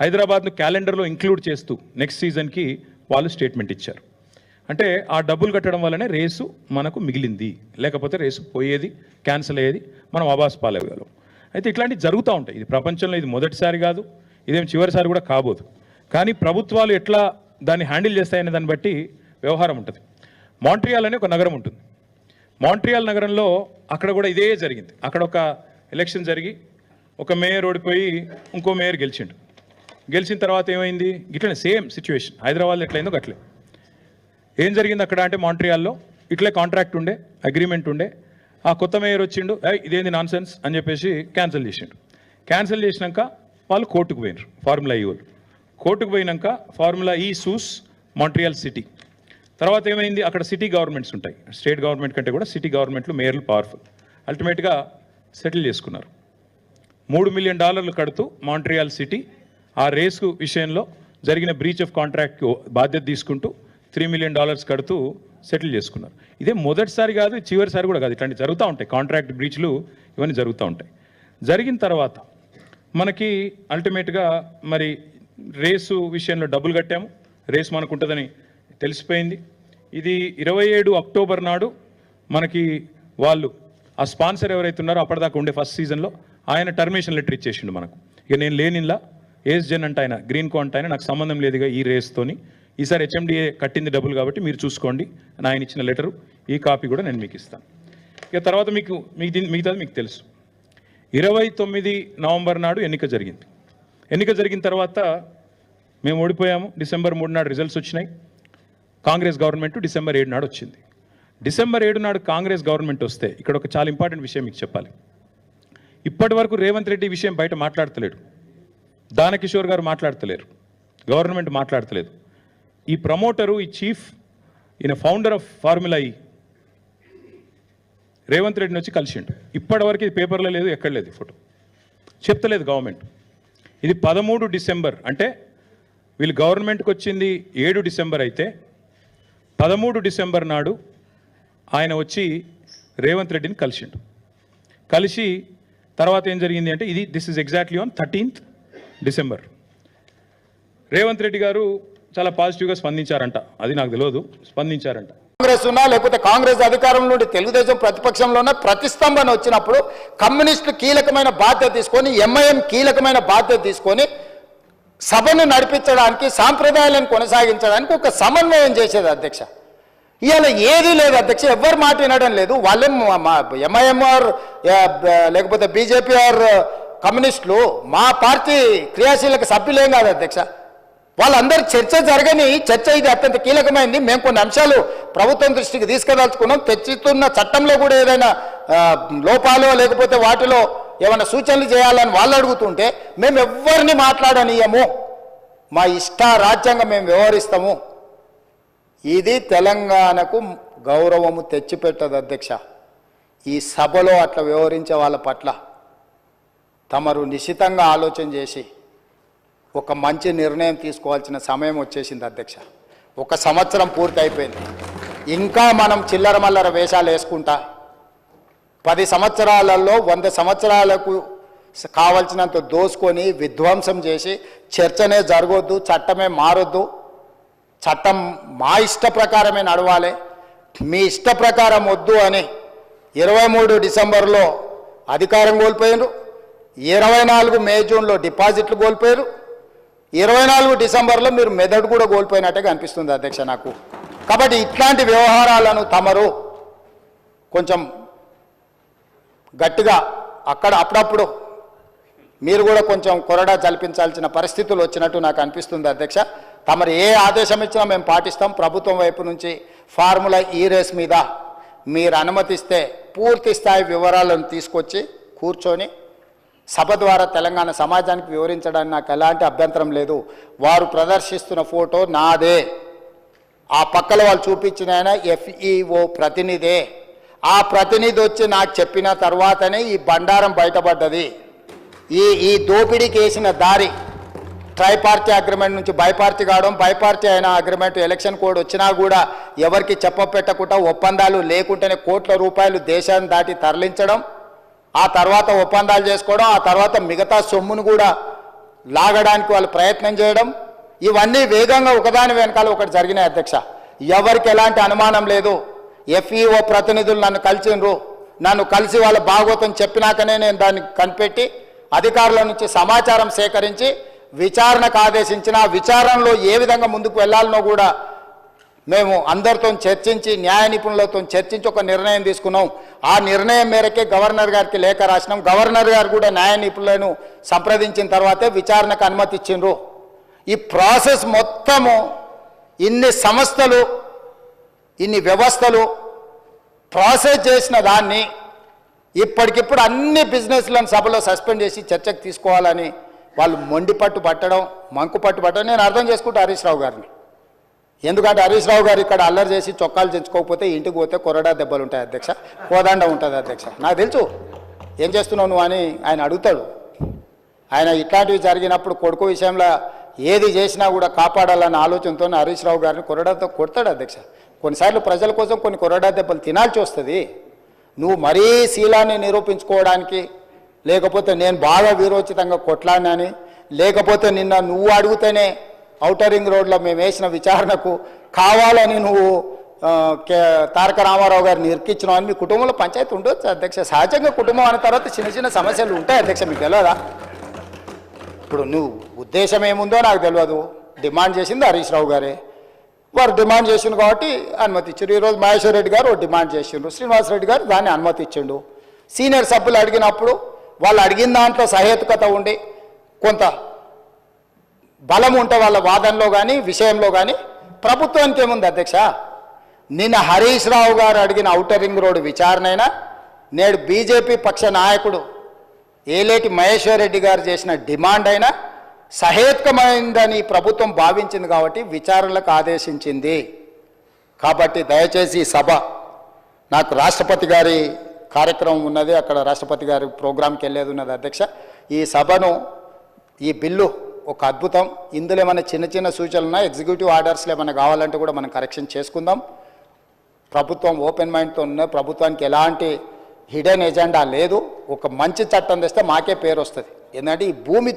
హైదరాబాద్ను క్యాలెండర్లో ఇంక్లూడ్ చేస్తూ నెక్స్ట్ సీజన్కి వాళ్ళు స్టేట్మెంట్ ఇచ్చారు. అంటే ఆ డబ్బులు కట్టడం వల్లనే రేసు మనకు మిగిలింది. లేకపోతే రేసు పోయేది క్యాన్సిల్ అయ్యేది మనం అబాస్ పాలవ్వగలం. అయితే ఇట్లాంటివి జరుగుతూ ఉంటాయి. ఇది ప్రపంచంలో ఇది మొదటిసారి కాదు ఇదేం చివరిసారి కూడా కాబోదు. కానీ ప్రభుత్వాలు ఎట్లా దాన్ని హ్యాండిల్ చేస్తాయనే దాన్ని బట్టి వ్యవహారం ఉంటుంది. మాంట్రియాల్ అనే ఒక నగరం ఉంటుంది. మాంట్రియాల్ నగరంలో అక్కడ కూడా ఇదే జరిగింది. అక్కడ ఒక ఎలక్షన్ జరిగి ఒక మేయర్ ఓడిపోయి ఇంకో మేయర్ గెలిచిండు. గెలిచిన తర్వాత ఏమైంది? ఇట్లనే సేమ్ సిచ్యువేషన్ హైదరాబాద్లో ఎట్లయిందో అట్లే ఏం జరిగింది అక్కడ అంటే మాంట్రియాల్లో? ఇట్లే కాంట్రాక్ట్ ఉండే అగ్రిమెంట్ ఉండే. ఆ కొత్త మేయర్ వచ్చిండు ఇదేంది నాన్ సెన్స్ అని చెప్పేసి క్యాన్సిల్ చేసిండు. క్యాన్సిల్ చేసినాక వాళ్ళు కోర్టుకు పోయినారు ఫార్ములా ఈ e వాళ్ళు. కోర్టుకు పోయినాక ఫార్ములా ఈ సూస్ మాంట్రియాల్ సిటీ తర్వాత ఏమైంది? అక్కడ సిటీ గవర్నమెంట్స్ ఉంటాయి. స్టేట్ గవర్నమెంట్ కంటే కూడా సిటీ గవర్నమెంట్లు మేయర్లు పవర్ఫుల్ అల్టిమేట్గా సెటిల్ చేసుకున్నారు. మూడు మిలియన్ డాలర్లు కడుతూ మాంట్రియాల్ సిటీ ఆ రేసు విషయంలో జరిగిన బ్రీచ్ ఆఫ్ కాంట్రాక్ట్ బాధ్యత తీసుకుంటూ త్రీ మిలియన్ డాలర్స్ కడుతూ సెటిల్ చేసుకున్నారు. ఇదే మొదటిసారి కాదు చివరిసారి కూడా కాదు. ఇట్లాంటి జరుగుతూ ఉంటాయి. కాంట్రాక్ట్ బ్రీచ్లు ఇవన్నీ జరుగుతూ ఉంటాయి. జరిగిన తర్వాత మనకి అల్టిమేట్గా మరి రేసు విషయంలో డబ్బులు కట్టాము. రేసు మనకు ఉంటుందని తెలిసిపోయింది. ఇది ఇరవై ఏడు అక్టోబర్ నాడు మనకి వాళ్ళు ఆ స్పాన్సర్ ఎవరైతే ఉన్నారో అప్పటిదాకా ఉండే ఫస్ట్ సీజన్లో ఆయన టర్మినేషన్ లెటర్ ఇచ్చేసిండు మనకు. ఇక నేను లేనిలా ఏస్ జెన్ అంటే ఆయన గ్రీన్ కో అంటే ఆయన నాకు సంబంధం లేదుగా ఈ రేస్తోని ఈసారి హెచ్ఎండిఏ కట్టింది డబ్బులు కాబట్టి మీరు చూసుకోండి. అని ఆయన ఇచ్చిన లెటరు ఈ కాపీ కూడా నేను మీకు ఇస్తాను. ఇక తర్వాత మీకు మీకు దీని మిగతాది మీకు తెలుసు. ఇరవై తొమ్మిది నవంబర్ నాడు ఎన్నిక జరిగింది. ఎన్నిక జరిగిన తర్వాత మేము ఓడిపోయాము. డిసెంబర్ మూడు నాడు రిజల్ట్స్ వచ్చినాయి. కాంగ్రెస్ గవర్నమెంట్ డిసెంబర్ ఏడు నాడు వచ్చింది. డిసెంబర్ ఏడు నాడు కాంగ్రెస్ గవర్నమెంట్ వస్తే ఇక్కడ ఒక చాలా ఇంపార్టెంట్ విషయం మీకు చెప్పాలి. ఇప్పటి వరకు రేవంత్ రెడ్డి విషయం బయట మాట్లాడతలేడు. దానకిషోర్ గారు మాట్లాడతలేరు. గవర్నమెంట్ మాట్లాడతలేదు. ఈ ప్రమోటరు ఈ చీఫ్ ఈయన ఫౌండర్ ఆఫ్ ఫార్ములా ఈ. రేవంత్ రెడ్డిని వచ్చి కలిసిండు. ఇప్పటివరకు ఇది పేపర్లో లేదు ఎక్కడ లేదు ఫోటో. చెప్తలేదు గవర్నమెంట్. ఇది పదమూడు డిసెంబర్ అంటే వీళ్ళు గవర్నమెంట్కి వచ్చింది ఏడు డిసెంబర్ అయితే పదమూడు డిసెంబర్ నాడు ఆయన వచ్చి రేవంత్ రెడ్డిని కలిసిండు. కలిసి తర్వాత ఏం జరిగింది అంటే ఇది this is exactly on thirteenth December. Revanth Reddy garu చాలా పాజిటివ్గా స్పందించారంట. అది నాకు తెలియదు. స్పందించారంట. కాంగ్రెస్ ఉన్నా లేకపోతే కాంగ్రెస్ అధికారంలో నుండి తెలుగుదేశం ప్రతిపక్షంలో ఉన్న ప్రతిస్తంభన వచ్చినప్పుడు కమ్యూనిస్టులు కీలకమైన బాధ్యత తీసుకొని ఎంఐఎం కీలకమైన బాధ్యత తీసుకొని సభను నడిపించడానికి సాంప్రదాయాలను కొనసాగించడానికి ఒక సమన్వయం చేసేది అధ్యక్ష. ఇవాళ ఏదీ లేదు అధ్యక్ష. ఎవ్వరు మాట వినడం లేదు. వాళ్ళేం ఎంఐఎం ఆర్ లేకపోతే బీజేపీ ఆర్ కమ్యూనిస్టులు మా పార్టీ క్రియాశీలక సభ్యులేం కాదు అధ్యక్ష. వాళ్ళందరూ చర్చ జరగని చర్చ ఇది అత్యంత కీలకమైంది. మేము కొన్ని అంశాలు ప్రభుత్వం దృష్టికి తీసుకుదలుచుకున్నాం తెచ్చుతున్న చట్టంలో కూడా ఏదైనా లోపాలు లేకపోతే వాటిలో ఏమైనా సూచనలు చేయాలని వాళ్ళు అడుగుతుంటే మేము ఎవ్వరిని మాట్లాడనీయము. మా ఇష్ట రాజ్యాంగం మేము వ్యవహరిస్తాము. ఇది తెలంగాణకు గౌరవము తెచ్చిపెట్టదు అధ్యక్ష. ఈ సభలో అట్లా వ్యవహరించే వాళ్ళ పట్ల. తమరు నిశితంగా ఆలోచన చేసి ఒక మంచి నిర్ణయం తీసుకోవాల్సిన సమయం వచ్చేసింది అధ్యక్ష. ఒక సంవత్సరం పూర్తి అయిపోయింది ఇంకా మనం చిల్లర మల్లర వేషాలు వేసుకుంటా పది సంవత్సరాలలో వంద సంవత్సరాలకు కావలసినంత దోసుకొని విధ్వంసం చేసి చర్చనే జరగొద్దు చట్టమే మారొద్దు. చట్టం మా ఇష్ట ప్రకారమే నడవాలి. మీ ఇష్ట ప్రకారం వద్దు అని ఇరవై మూడు డిసెంబర్లో అధికారం కోల్పోయారు ఇరవై నాలుగు మే జూన్లో డిపాజిట్లు కోల్పోయారు. ఇరవై నాలుగు డిసెంబర్లో మీరు మెదడు కూడా కోల్పోయినట్టుగా అనిపిస్తుంది అధ్యక్ష నాకు. కాబట్టి ఇట్లాంటి వ్యవహారాలను తమరు కొంచెం గట్టిగా అక్కడ అప్పుడప్పుడు మీరు కూడా కొంచెం కొరడా జల్పించాల్సిన పరిస్థితులు వచ్చినట్టు నాకు అనిపిస్తుంది అధ్యక్ష. తమరు ఏ ఆదేశం ఇచ్చినా మేము పాటిస్తాం. ప్రభుత్వం వైపు నుంచి ఫార్ములా ఈ రేస్ మీద మీరు అనుమతిస్తే పూర్తి స్థాయి వివరాలను తీసుకొచ్చి కూర్చొని సభ ద్వారా తెలంగాణ సమాజానికి వివరించడానికి నాకు ఎలాంటి అభ్యంతరం లేదు. వారు ప్రదర్శిస్తున్న ఫోటో నాదే. ఆ పక్కల వాళ్ళు చూపించిన ఆయన ఎఫ్ఈఓ ప్రతినిధే. ఆ ప్రతినిధి వచ్చి నాకు చెప్పిన తర్వాతనే ఈ బండారం బయటపడ్డది. ఈ ఈ దోపిడీకి వేసిన దారి. ట్రైపార్టీ అగ్రిమెంట్ నుంచి బైపార్టీ కావడం బైపార్టీ అయిన అగ్రిమెంట్ ఎలక్షన్ కోడ్ వచ్చినా కూడా ఎవరికి చెప్పపెట్టకుండా ఒప్పందాలు లేకుంటేనే కోట్ల రూపాయలు దేశాన్ని దాటి తరలించడం ఆ తర్వాత ఒప్పందాలు చేసుకోవడం ఆ తర్వాత మిగతా సొమ్మును కూడా లాగడానికి వాళ్ళు ప్రయత్నం చేయడం ఇవన్నీ వేగంగా ఒకదాని వెనకాల ఒకటి జరిగినాయి అధ్యక్ష. ఎవరికి ఎలాంటి అనుమానం లేదు. ఎఫ్ఈఓ ప్రతినిధులు నన్ను కలిసిండ్రు. నన్ను కలిసి వాళ్ళ భాగవతం చెప్పినాకనే నేను దాన్ని కనిపెట్టి అధికారుల నుంచి సమాచారం సేకరించి విచారణకు ఆదేశించిన విచారణలో ఏ విధంగా ముందుకు వెళ్ళాలనో కూడా మేము అందరితో చర్చించి న్యాయ నిపుణులతో చర్చించి ఒక నిర్ణయం తీసుకున్నాం. ఆ నిర్ణయం మేరకే గవర్నర్ గారికి లేఖ రాసినాం. గవర్నర్ గారు కూడా న్యాయ నిపుణులను సంప్రదించిన తర్వాతే విచారణకు అనుమతి ఇచ్చిండ్రు. ఈ ప్రాసెస్ మొత్తము ఇన్ని సంస్థలు ఇన్ని వ్యవస్థలు ప్రాసెస్ చేసిన దాన్ని ఇప్పటికిప్పుడు అన్ని బిజినెస్లను సభలో సస్పెండ్ చేసి చర్చకు తీసుకోవాలని వాళ్ళు మొండిపట్టు పట్టడం మంకు పట్టు పట్టడం నేను అర్థం చేసుకుంటా హరీష్ రావు గారిని. ఎందుకంటే హరీష్ రావు గారు ఇక్కడ అల్లరి చేసి చొక్కాలు తెచ్చుకోకపోతే ఇంటికి పోతే కొరడా దెబ్బలు ఉంటాయి అధ్యక్ష. కోదండ ఉంటుంది అధ్యక్ష. నాకు తెలుసు. ఏం చేస్తున్నావు నువ్వు అని ఆయన అడుగుతాడు. ఆయన ఇట్లాంటివి జరిగినప్పుడు కొడుకు విషయంలో ఏది చేసినా కూడా కాపాడాలన్న ఆలోచనతో హరీష్ రావు గారిని కొరడాతో కొడతాడు అధ్యక్ష. కొన్నిసార్లు ప్రజల కోసం కొన్ని కొరడా దెబ్బలు తినాల్సి వస్తుంది. నువ్వు మరీ శీలాన్ని నిరూపించుకోవడానికి లేకపోతే నేను బాగా వీరోచితంగా కొట్లాడినాని లేకపోతే నిన్న నువ్వు అడిగితేనే ఔటరింగ్ రోడ్లో మేము వేసిన విచారణకు కావాలని నువ్వు కే- తారక రామారావు గారిని ఇరికిచ్చినావు అని మీ కుటుంబంలో పంచాయతీ ఉండొచ్చు అధ్యక్ష. సహజంగా కుటుంబం అన్న తర్వాత చిన్న చిన్న సమస్యలు ఉంటాయి అధ్యక్ష మీకు తెలియదా? ఇప్పుడు నువ్వు ఉద్దేశం ఏముందో నాకు తెలియదు. డిమాండ్ చేసింది హరీష్ రావు గారే. వారు డిమాండ్ చేసిండు కాబట్టి అనుమతి ఇచ్చారు ఈరోజు మహేశ్వర్ రెడ్డి గారు డిమాండ్ చేసిండు శ్రీనివాస్ రెడ్డి గారు దాన్ని అనుమతి ఇచ్చిండు సీనియర్ సభ్యులు అడిగినప్పుడు వాళ్ళు అడిగిన దాంట్లో సహేతుకత ఉండి కొంత బలం ఉంటే వాళ్ళ వాదనలో కానీ విషయంలో కానీ ప్రభుత్వానికి ఏముంది అధ్యక్ష? నిన్న హరీష్ రావు గారు అడిగిన ఔటర్ రింగ్ రోడ్డు అయినా నేడు బీజేపీ పక్ష నాయకుడు ఏలేటి మహేశ్వర్ రెడ్డి గారు చేసిన డిమాండ్ అయినా సహేతుకమైందని ప్రభుత్వం భావించింది కాబట్టి విచారణలకు ఆదేశించింది. కాబట్టి దయచేసి ఈ సభ నాకు రాష్ట్రపతి గారి కార్యక్రమం ఉన్నది అక్కడ రాష్ట్రపతి గారి ప్రోగ్రాంకి వెళ్ళేది ఉన్నది అధ్యక్ష. ఈ సభను ఈ బిల్లు ఒక అద్భుతం. ఇందులో ఏమైనా చిన్న చిన్న సూచనలు ఎగ్జిక్యూటివ్ ఆర్డర్స్లో ఏమైనా కావాలంటే కూడా మనం కరెక్షన్ చేసుకుందాం. ప్రభుత్వం ఓపెన్ మైండ్తో ఉన్న ప్రభుత్వానికి ఎలాంటి హిడెన్ ఎజెండా లేదు. ఒక మంచి చట్టం తెస్తే మాకే పేరు వస్తుంది. ఎందుకంటే ఈ భూమి